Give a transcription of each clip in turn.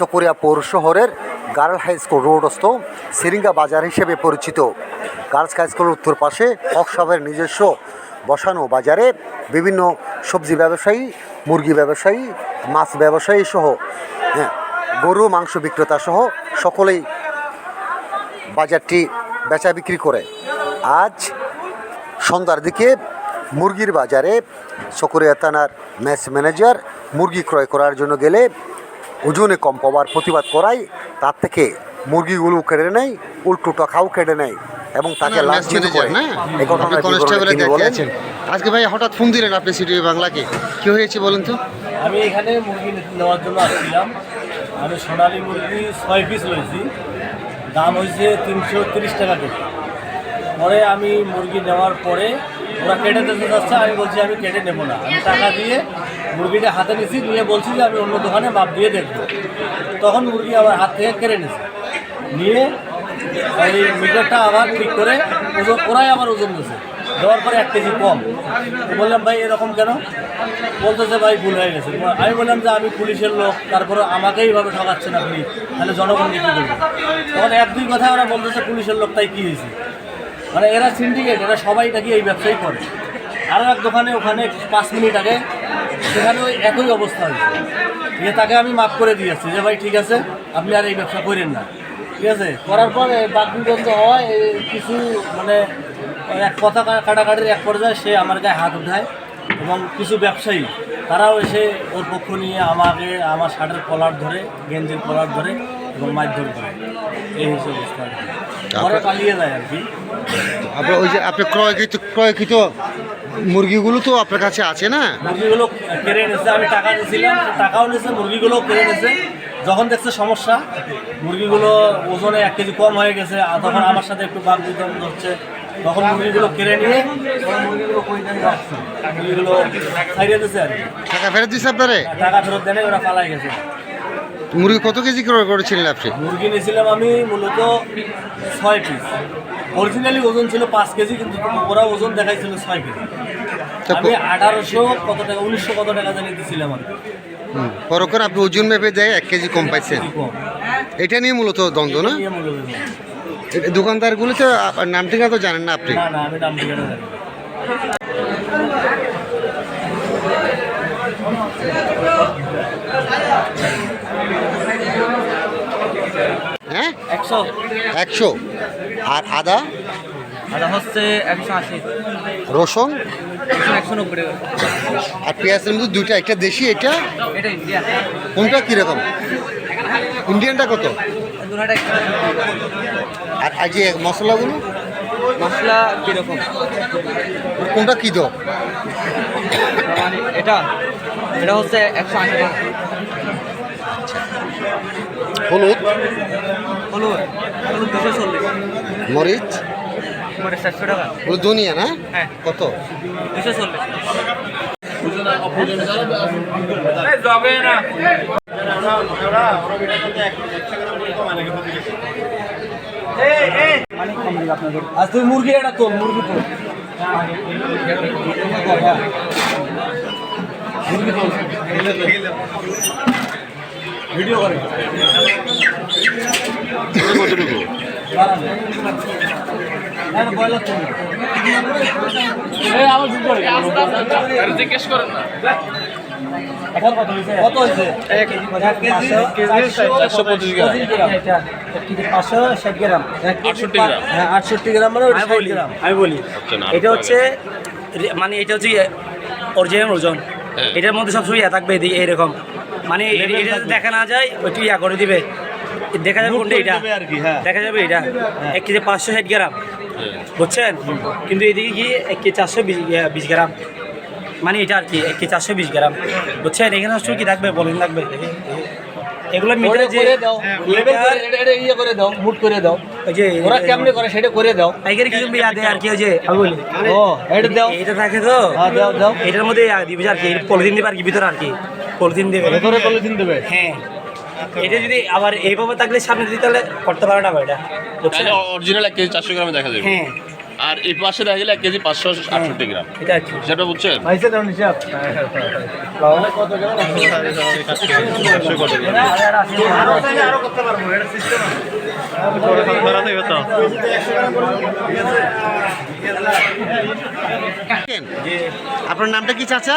চকরিয়া পৌর শহরের girl high school রোডস্থ সিরিঙ্গা বাজার হিসেবে পরিচিত। গার্লস হাই স্কুলের উত্তর পাশে হকসবের নিজস্ব বসানো বাজারে বিভিন্ন সবজি ব্যবসায়ী মুরগি ব্যবসায়ী মাছ ব্যবসায়ী সহ হ্যাঁ, গরু মাংস বিক্রেতা সহ সকলেই বাজারটি বেচা বিক্রি করে। আজ সন্ধ্যার দিকে মুরগির বাজারে চকরিয়া থানার ম্যাচ ম্যানেজার মুরগি ক্রয় করার জন্য গেলে ওজনে কম পাওয়ার প্রতিবাদ করায় তার থেকে মুরগিগুলো কেড়ে নেয় উল্টো টাকাও কেড়ে নেয় এবং তাকে লাঞ্ছিত করে। এই বলেন, আজকে ভাই হঠাৎ ফোন দিলেন আপনি সিটি বাংলাকে। কি হয়েছে বলেন তো? আমি এখানে মুরগি নেওয়ার জন্য আসছিলাম। আমি সোনালি মুরগি ছয় পিস লইছি। দাম হয়েছে তিনশো তিরিশ টাকা কেজি। পরে আমি মুরগি নেওয়ার পরে ওরা কেটে দিতে যাচ্ছে আমি বলছি আমি কেটে নেব না। আমি টাকা দিয়ে মুরগিটা হাতে নিছি নিয়ে বলছি যে আমি অন্য দোকানে মাপ দিয়ে দেখব। তখন মুরগি আমার হাত থেকে কেড়ে নিছে নিয়ে এই মিটারটা আবার ঠিক করে ওজন, ওরাই আবার ওজন দিয়েছে। দেওয়ার পরে এক কেজি কম। বললাম, ভাই, এরকম কেন? বলতেছে, ভাই, ভুল হয়ে গেছে। আমি বললাম যে, আমি পুলিশের লোক, তারপরে আমাকেই এইভাবে ঠকাচ্ছেন আপনি? তাহলে জনগণকে কী করবে? তখন এক দুই কথা ওরা বলতেছে, পুলিশের লোক, তাই কী হয়েছে? মানে এরা সিন্ডিকেট এরা সবাই নাকি এই ব্যবসাই করে। আরও এক দোকানে, ওখানে পাঁচ মিনিট আগে সেখানে ওই একই অবস্থা হয়েছে। দিয়ে তাকে আমি মাফ করে দিয়েছি যে ভাই ঠিক আছে আপনি আর এই ব্যবসা করেন না। ঠিক আছে? করার পর বাকবিগঞ্জ হয় এই কিছু মানে এক কথা কাটাকাটির এক পর্যায়ে সে আমার গায়ে হাত উঠায় এবং কিছু ব্যবসায়ী তারাও এসে ওর পক্ষ নিয়ে আমাকে আমার শার্টের কলার ধরে গেঞ্জির কলার ধরে এবং মারধর করে। এই হিসেবে অবস্থা। পরে পালিয়ে যায় আর কি। আপনার ওই যে আপনি ক্রয়কৃত ক্রয়কৃত মুরগিগুলো তো আপনার কাছে আছে না? মুরগিগুলো কেড়ে নিয়েছে আমি টাকা দিয়েছিলাম টাকাও নিয়েছে মুরগিগুলো কেড়ে নিয়েছে যখন দেখছে সমস্যা মুরগিগুলো ওজনে এক কেজি কম হয়ে গেছে আর তখন আমার সাথে একটু বাদ বিতরণ হচ্ছে। তখন মুরগিগুলো কেড়ে নিয়ে মুরগিগুলো মুরগিগুলো ছাড়িয়ে দিয়েছে আর টাকা ফেরত দিচ্ছে আপনারে? টাকা ফেরত দেনে ওরা পালাই গেছে। মুরগি কত কেজি ক্রয় করেছিলেন আপনি? মুরগি নিয়েছিলাম আমি মূলত ছয় পিস অরিজিনালি ওজন ছিল পাঁচ কেজি কিন্তু ওরা ওজন দেখাইছিল ছয় কেজি। আমি আঠারোশো কত টাকা উনিশশো কত টাকা দিয়েছিলাম কি। করে আপনি ওজন মেপে দেয় এক কেজি কম পাইছেন। এটা নিয়ে মূলত দ্বন্দ্ব না? দোকানদারগুলো তো নাম ঠিকা তো জানেন না আপনি? না না আমি নাম ঠিকানা হ্যাঁ? একশো। আর আদা? আদা হচ্ছে একশো আশি। রসুন? আর পেঁয়াজের মধ্যে দুইটা একটা দেশি এটা? কোনটা কীরকম? ইন্ডিয়ানটা কত? আর আর মশলাগুলো? মশলা কীরকম? কোনটা কী মানে এটা? এটা হচ্ছে একশো আশি টাকা। হলুদ? হলুদ। হলুদ দুশো চল্লিশ। মরিচ? মানে চারশো টাকা। হলুদ ধনিয়া না? হ্যাঁ। কত? দুশো চল্লিশ। আজ তুই মুরগি এটা তোল মুরগি তোল মুরগি তোল ভিডিও করে জিজ্ঞেস করেন না। কত হয়েছে? পঁচিশ গ্রাম। ষাট হ্যাঁ আটষট্টি গ্রাম মানে গ্রাম। আমি বলি। আচ্ছা, এটা হচ্ছে মানে এটা হচ্ছে অরিজিনাল ওজন। হ্যাঁ। এটার মধ্যে সবসময় ইয়া থাকবে এরকম মানে এটা দেখা না যায় ওইটু ইয়া করে দিবে। দেখা যাবে কোনটা এটা? আর কি, হ্যাঁ। দেখা যাবে এটা? এক কেজি পাঁচশো ষাট গ্রাম। বুঝছেন? কিন্তু এদিকে গিয়ে এক কেজি চারশো বিশ গ্রাম। মানে এটা আর কি এক কেজি চারশো বিশ গ্রাম। বুঝছেন? এখানে হচ্ছে কি থাকবে? বলিং লাগবে এগুলো মিটার যে দাও। লেভেল করে এটা ইয়ে করে দাও মুট করে দাও। ওই যে ওরা কেমনে করে সেটা করে দাও। পাইকারি কিছু ইয়া দেয় আর কি ওই যে আমি বলি। ও এটা দাও। এটা থাকে তো? হ্যাঁ দাও দাও। এটার মধ্যে দিবে আর কি পলিথিন দিবে আর কি ভিতরে আর কি। পলিথিন দেবে। ভেতরে পলিথিন দেবে। হ্যাঁ। এটা যদি আবার এইভাবে থাকলে সামনে দিতে তাহলে করতে পারে না ভাই এটা তাহলে অরিজিনাল এক কেজি চারশো গ্রামে দেখা যাবে হ্যাঁ আর এই পাশে দেখা গেলে এক কেজি পাঁচশো আটষট্টি গ্রাম এটা আর কি সেটা বুঝছেন আপনার নামটা কি চাচা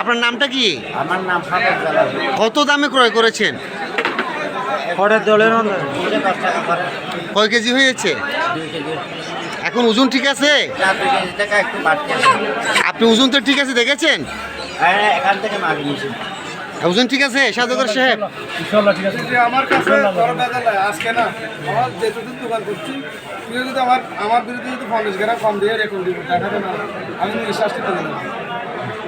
আপনার নামটা কি? আমার নাম কত দামে ক্রয় করেছেন? খড়ের দলের টাকা কয় কেজি হয়েছে? এখন ওজন ঠিক আছে? টাকা আপনি ওজন তো ঠিক আছে দেখেছেন? হ্যাঁ ওজন ঠিক আছে সাধুকর সাহেব? ইনশাল্লাহ ঠিক আছে। যে আমার কাছে আজকে না আমার যেটুকু দোকান করছি যদি আমার আমার বিরুদ্ধে যদি গ্রাম কম দিয়ে রেখে দিব দেখাতে আমি নিঃশ্বাসটি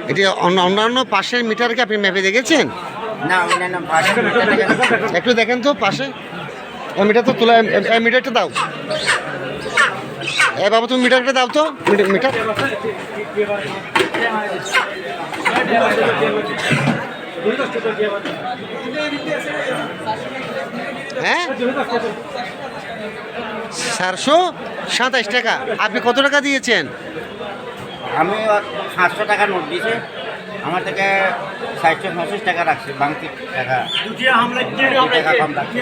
এটি অন্য- অন্যান্য পাশের মিটারকে আপনি ম্যাপে দেখেছেন? না অন্যান্য একটু দেখেন তো পাশে। ওই মিটার তো তোলা এই মিটারটা দাও। এ বাবা তুমি মিটারটা দাও তো। Meter- meter. হ্যাঁ? চারশো সাতাইশ টাকা। আপনি কত টাকা দিয়েছেন? আমি সাতশো টাকা নোট দিয়েছি। আমার থেকে চারশো পঁচিশ টাকা রাখছি বাংতি টাকা। টাকা কম রাখছি।